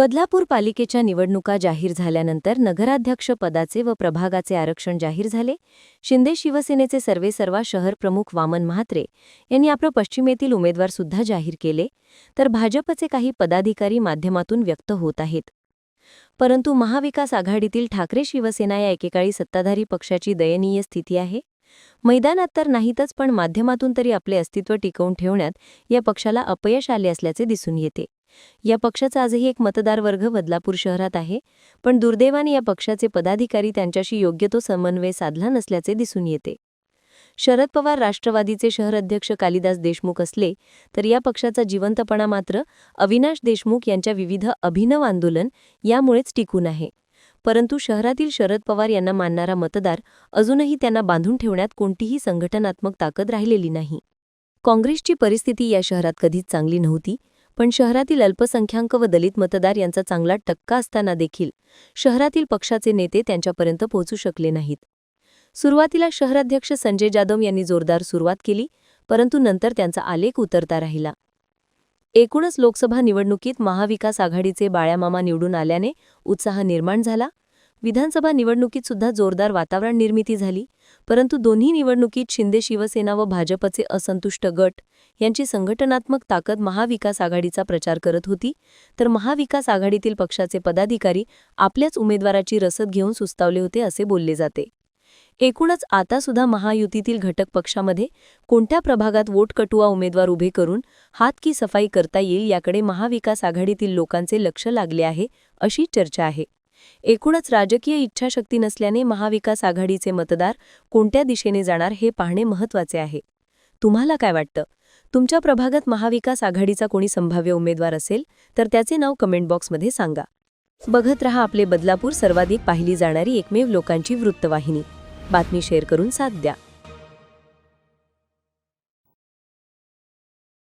बदलापूर पालिकेच्या निवडणुका जाहीर झाल्यानंतर नगराध्यक्ष पदाचे व प्रभागाचे आरक्षण जाहीर झाले. शिंदे शिवसेनेचे सर्वेसर्वा शहर प्रमुख वामन म्हात्रे यांनी आपलं पश्चिमेतील उमेदवार सुद्धा जाहीर केले. तर भाजपचे काही पदाधिकारी माध्यमातून व्यक्त होत आहेत. परंतु महाविकास आघाडीतील ठाकरे शिवसेना या एकेकाळी सत्ताधारी पक्षाची दयनीय स्थिती आहे. मैदानात तर नाहीतच पण माध्यमातून तरी आपले अस्तित्व टिकवून ठेवण्यात या पक्षाला अपयश आले असल्याचे दिसून येते. या पक्षाचा आजही एक मतदार वर्ग बदलापूर शहरात आहे पण दुर्दैवाने या पक्षाचे पदाधिकारी त्यांच्याशी योग्य तो समन्वय साधला नसल्याचे दिसून येते. शरद पवार राष्ट्रवादीचे शहर अध्यक्ष कालिदास देशमुख असले तर या पक्षाचा जिवंतपणा मात्र अविनाश देशमुख यांच्या विविध अभिनव आंदोलन यामुळेच टिकून आहे. परंतु शहरातील शरद पवार यांना मानणारा मतदार अजूनही त्यांना बांधून ठेवण्यात कोणतीही संघटनात्मक ताकद राहिलेली नाही. काँग्रेसची परिस्थिती या शहरात कधीच चांगली नव्हती पण शहरातील अल्पसंख्याक व दलित मतदार यांचा चांगला टक्का असताना देखील शहरातील पक्षाचे नेते त्यांच्यापर्यंत पोहोचू शकले नाहीत. सुरुवातीला शहराध्यक्ष संजय जाधव यांनी जोरदार सुरुवात केली परंतु नंतर त्यांचा आलेख उतरता राहिला. एकूणच लोकसभा निवडणुकीत महाविकास आघाडीचे बाळ्यामामा निवडून आल्याने उत्साह निर्माण झाला विधानसभा निवडणुकीत सुद्धा जोरदार वातावरण निर्मिती झाली परंतु दोन्ही निवडणुकीत शिंदे शिवसेना व भाजपचे असंतुष्ट गट यांची संघटनात्मक ताकद महाविकास आघाडीचा प्रचार करत होती तर महाविकास आघाडीतील पक्षाचे पदाधिकारी आपल्याच उमेदवाराची रसद घेऊन सुस्तावले होते असे बोलले जाते. एकूणच आता सुद्धा महायुतीतील घटक पक्षामध्ये कोणत्या प्रभागात वोटकटुआ उमेदवार उभे करून हात की सफाई करता येईल याकडे महाविकास आघाडीतील लोकांचे लक्ष लागले आहे अशी चर्चा आहे. एकूणच राजकीय इच्छाशक्ती नसल्याने महाविकास आघाडीचे मतदार कोणत्या दिशेने जाणार हे पाहणे महत्त्वाचे आहे. तुम्हाला काय वाटतं? तुमच्या प्रभागात महाविकास आघाडीचा कोणी संभाव्य उमेदवार असेल तर त्याचे नाव कमेंट बॉक्समध्ये सांगा. बघत रहा आपले बदलापूर सर्वाधिक पाहिली जाणारी एकमेव लोकांची वृत्तवाहिनी. बातमी शेअर करून साथ द्या.